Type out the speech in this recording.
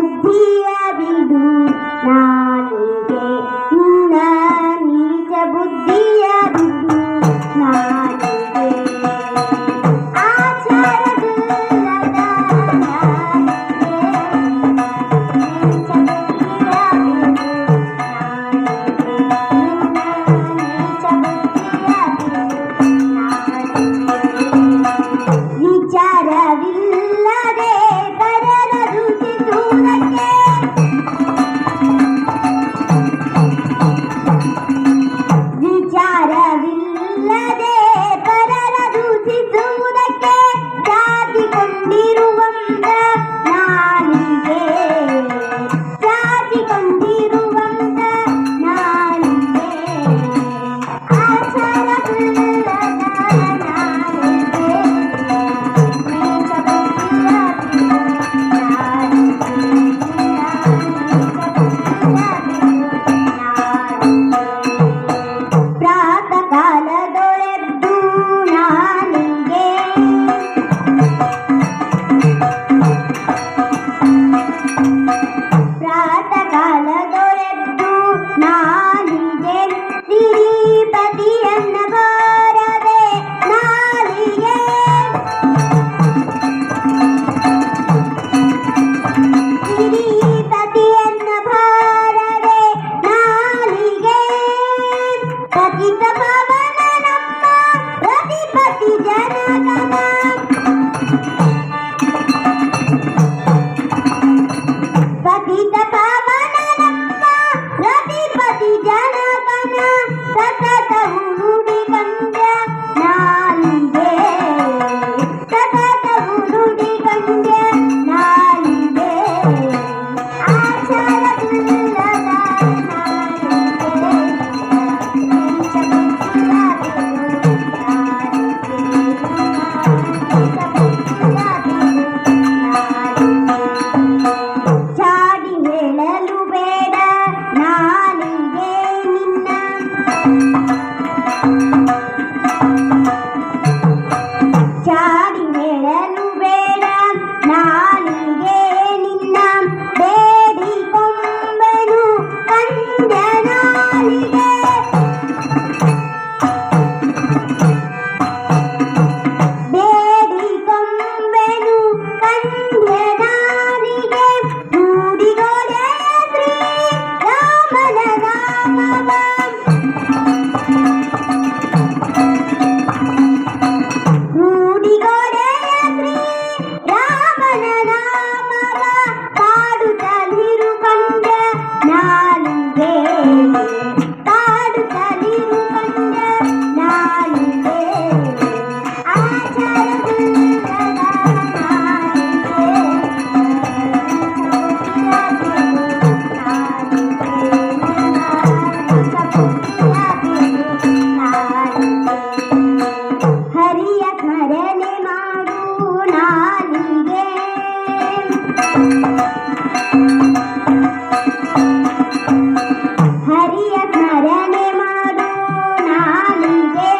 বুদ্ধি ಚಾಡಿ ಹೇಳಲು ಬೇಡ. ನಾಲಿಗೆ ಹರಿಯ ಕರಣೆ ಮಾಡೋ ನಾಲಿಗೆ.